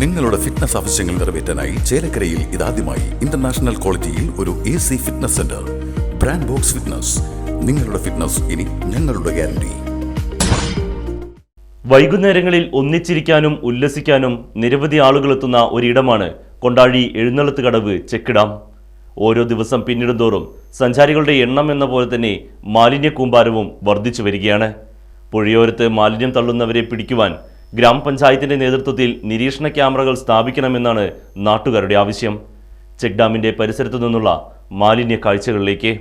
നിങ്ങളുടെ ഫിറ്റ്നസ് ആവശ്യങ്ങൾ നിറവേറ്റാനായി ചേലക്കരയിൽ ഇതാദ്യമായി ഇന്റർനാഷണൽ ക്വാളിറ്റിയിൽ ഒരു A C fitness centre brand box fitness നിങ്ങളുടെ ഫിറ്റ്നസ് ഇനി ഞങ്ങളുടെ ഗ്യാരണ്ടി വൈകുന്നേരങ്ങളിൽ ഒന്നിച്ചിരിക്കാനും ഉല്ലസിക്കാനും നിരവധി ആളുകൾ എത്തുന്ന ഒരിടമാണ് കൊണ്ടാഴി എഴുന്നള്ളത്ത് കടവ് ചെക്കിടാം. ഓരോ ദിവസം പിന്നിടുന്തോറും സഞ്ചാരികളുടെ എണ്ണം എന്ന പോലെ തന്നെ മാലിന്യ കൂമ്പാരവും വർദ്ധിച്ചു വരികയാണ്. പുഴയോരത്ത് മാലിന്യം തള്ളുന്നവരെ പിടിക്കുവാൻ ഗ്രാമപഞ്ചായത്തിന്റെ നേതൃത്വത്തിൽ നിരീക്ഷണ ക്യാമറകൾ സ്ഥാപിക്കണമെന്നാണ് നാട്ടുകാരുടെ ആവശ്യം. ചെക്ക് ഡാമിന്റെ പരിസരത്തു നിന്നുള്ള മാലിന്യ കാഴ്ചകളിലേക്ക്